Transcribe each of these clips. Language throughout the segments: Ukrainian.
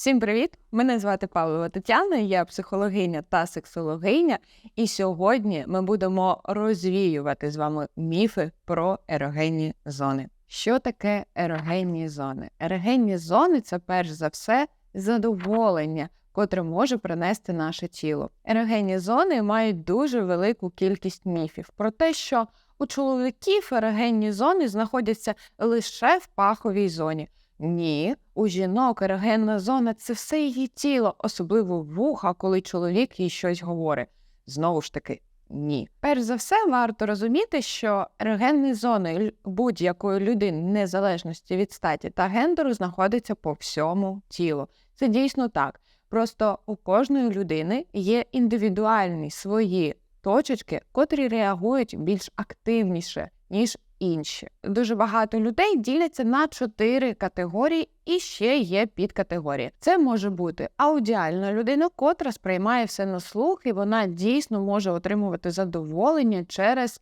Всім привіт! Мене звати Павлова Тетяна, я психологиня та сексологиня, і сьогодні ми будемо розвіювати з вами міфи про ерогенні зони. Що таке ерогенні зони? Ерогенні зони це перш за все задоволення, котре може принести наше тіло. Ерогенні зони мають дуже велику кількість міфів про те, що у чоловіків ерогенні зони знаходяться лише в паховій зоні. Ні, у жінок ерогенна зона це все її тіло, особливо вуха, коли чоловік їй щось говорить. Знову ж таки, ні. Перш за все, варто розуміти, що ерогенні зони будь-якої людини, незалежності від статі та гендеру, знаходяться по всьому тілу. Це дійсно так. Просто у кожної людини є індивідуальні свої точечки, котрі реагують більш активніше, ніж інші. Дуже багато людей діляться на чотири категорії, і ще є підкатегорії. Це може бути аудіальна людина, котра сприймає все на слух, і вона дійсно може отримувати задоволення через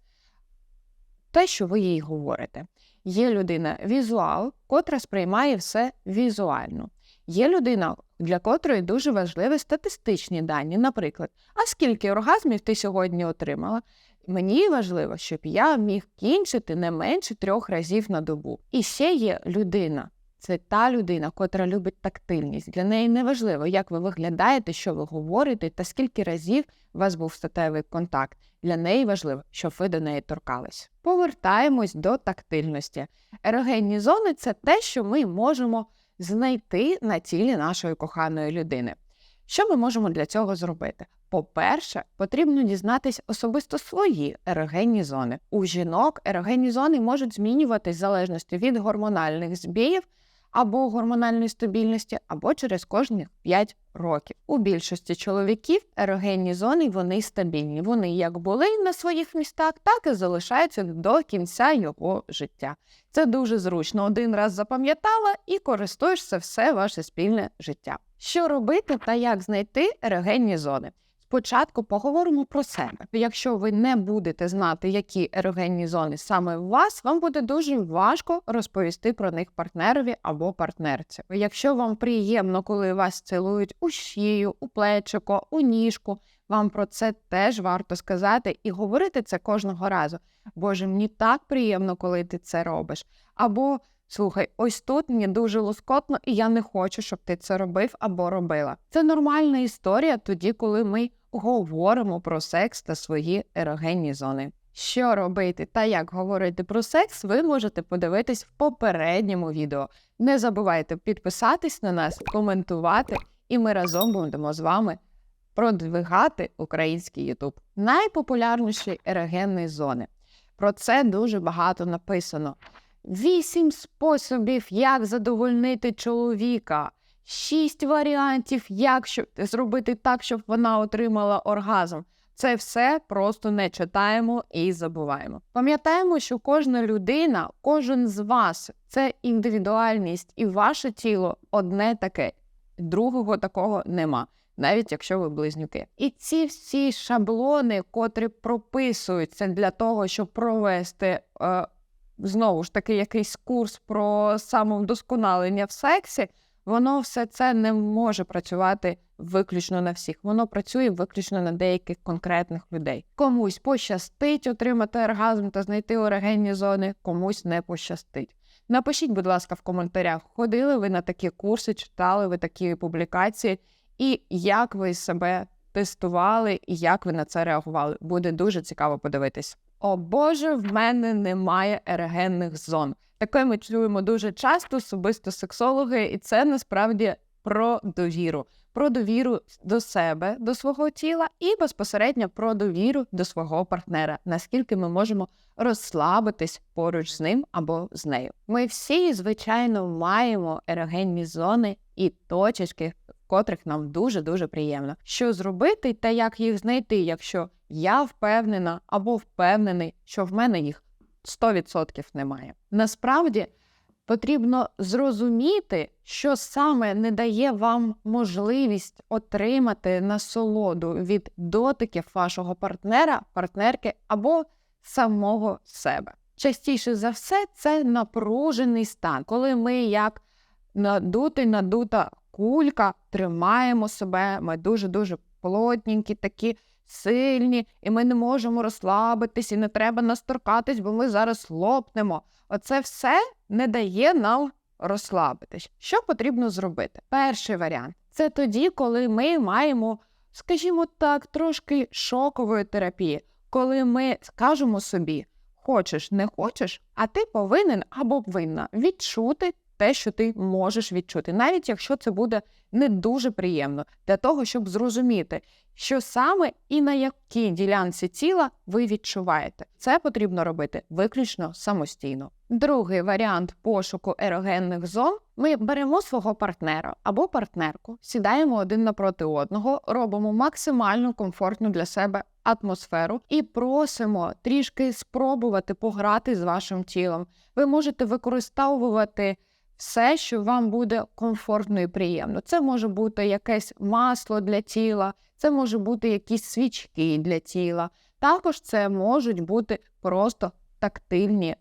те, що ви їй говорите. Є людина візуал, котра сприймає все візуально. Є людина, для котрої дуже важливі статистичні дані. Наприклад, а скільки оргазмів ти сьогодні отримала? Мені важливо, щоб я міг кінчити не менше трьох разів на добу. І ще є людина. Це та людина, котра любить тактильність. Для неї не важливо, як ви виглядаєте, що ви говорите, та скільки разів у вас був статевий контакт. Для неї важливо, щоб ви до неї торкались. Повертаємось до тактильності. Ерогенні зони це те, що ми можемо знайти на тілі нашої коханої людини. Що ми можемо для цього зробити? По-перше, потрібно дізнатись особисто свої ерогенні зони. У жінок ерогенні зони можуть змінюватись в залежності від гормональних збіїв або гормональної стабільності, або через кожні 5 років. У більшості чоловіків ерогенні зони вони стабільні. Вони як були на своїх містах, так і залишаються до кінця його життя. Це дуже зручно. Один раз запам'ятала і користуєшся все ваше спільне життя. Що робити та як знайти ерогенні зони? Спочатку поговоримо про себе. Якщо ви не будете знати, які ерогенні зони саме у вас, вам буде дуже важко розповісти про них партнерові або партнерці. Якщо вам приємно, коли вас цілують у шию, у плечико, у ніжку, вам про це теж варто сказати і говорити це кожного разу. Боже, мені так приємно, коли ти це робиш. Або слухай, ось тут мені дуже лоскотно, і я не хочу, щоб ти це робив або робила. Це нормальна історія тоді, коли ми говоримо про секс та свої ерогенні зони. Що робити та як говорити про секс, ви можете подивитись в попередньому відео. Не забувайте підписатись на нас, коментувати, і ми разом будемо з вами продвигати український Ютуб. Найпопулярніші ерогенні зони. Про це дуже багато написано. Вісім способів, як задовольнити чоловіка. Шість варіантів, як зробити так, щоб вона отримала оргазм. Це все просто не читаємо і забуваємо. Пам'ятаємо, що кожна людина, кожен з вас це індивідуальність, і ваше тіло одне таке, другого такого нема, навіть якщо ви близнюки. І ці всі шаблони, котрі прописуються для того, щоб провести. Е, Знову ж таки, якийсь курс про самовдосконалення в сексі, воно все це не може працювати виключно на всіх. Воно працює виключно на деяких конкретних людей. Комусь пощастить отримати оргазм та знайти ерогенні зони, комусь не пощастить. Напишіть, будь ласка, в коментарях, ходили ви на такі курси, читали ви такі публікації, і як ви себе тестували, і як ви на це реагували. Буде дуже цікаво подивитись. О Боже, в мене немає ерогенних зон. Таке ми чуємо дуже часто, особисто сексологи, і це насправді про довіру. Про довіру до себе, до свого тіла, і безпосередньо про довіру до свого партнера, наскільки ми можемо розслабитись поруч з ним або з нею. Ми всі, звичайно, маємо ерогенні зони і точечки, котрих нам дуже дуже приємно. Що зробити та як їх знайти, якщо я впевнена або впевнений, що в мене їх 100% немає. Насправді потрібно зрозуміти, що саме не дає вам можливість отримати насолоду від дотиків вашого партнера, партнерки або самого себе. Частіше за все, це напружений стан, коли ми як надутий, надута кулька, тримаємо себе, ми дуже-дуже плотненькі, такі сильні, і ми не можемо розслабитись, і не треба нас торкатись, бо ми зараз лопнемо. Оце все не дає нам розслабитись. Що потрібно зробити? Перший варіант це тоді, коли ми маємо, скажімо так, трошки шокової терапії, коли ми скажемо собі, хочеш, не хочеш, а ти повинен або повинна відчути те, що ти можеш відчути, навіть якщо це буде не дуже приємно, для того, щоб зрозуміти, що саме і на якій ділянці тіла ви відчуваєте. Це потрібно робити виключно самостійно. Другий варіант пошуку ерогенних зон: ми беремо свого партнера або партнерку, сідаємо один напроти одного, робимо максимально комфортну для себе атмосферу і просимо трішки спробувати пограти з вашим тілом. Ви можете використовувати все, що вам буде комфортно і приємно. Це може бути якесь масло для тіла, це може бути якісь свічки для тіла. Також це можуть бути просто тактильні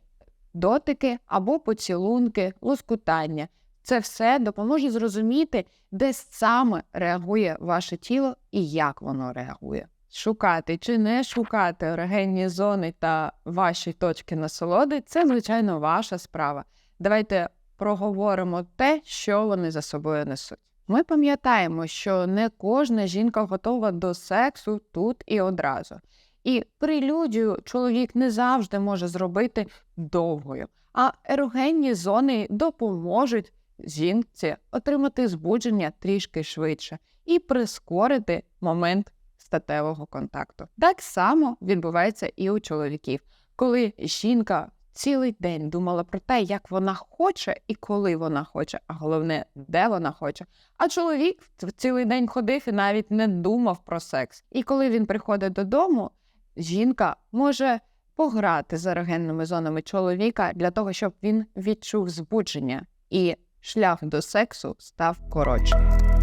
дотики або поцілунки, лоскутання. Це все допоможе зрозуміти, де саме реагує ваше тіло і як воно реагує. Шукати чи не шукати ерогенні зони та ваші точки насолоди це, звичайно, ваша справа. Давайте проговоримо те, що вони за собою несуть. Ми пам'ятаємо, що не кожна жінка готова до сексу тут і одразу. І прелюдію чоловік не завжди може зробити довгою, а ерогенні зони допоможуть жінці отримати збудження трішки швидше і прискорити момент статевого контакту. Так само відбувається і у чоловіків, коли жінка цілий день думала про те, як вона хоче і коли вона хоче, а головне, де вона хоче. А чоловік цілий день ходив і навіть не думав про секс. І коли він приходить додому, жінка може пограти з ерогенними зонами чоловіка для того, щоб він відчув збудження, і шлях до сексу став коротшим.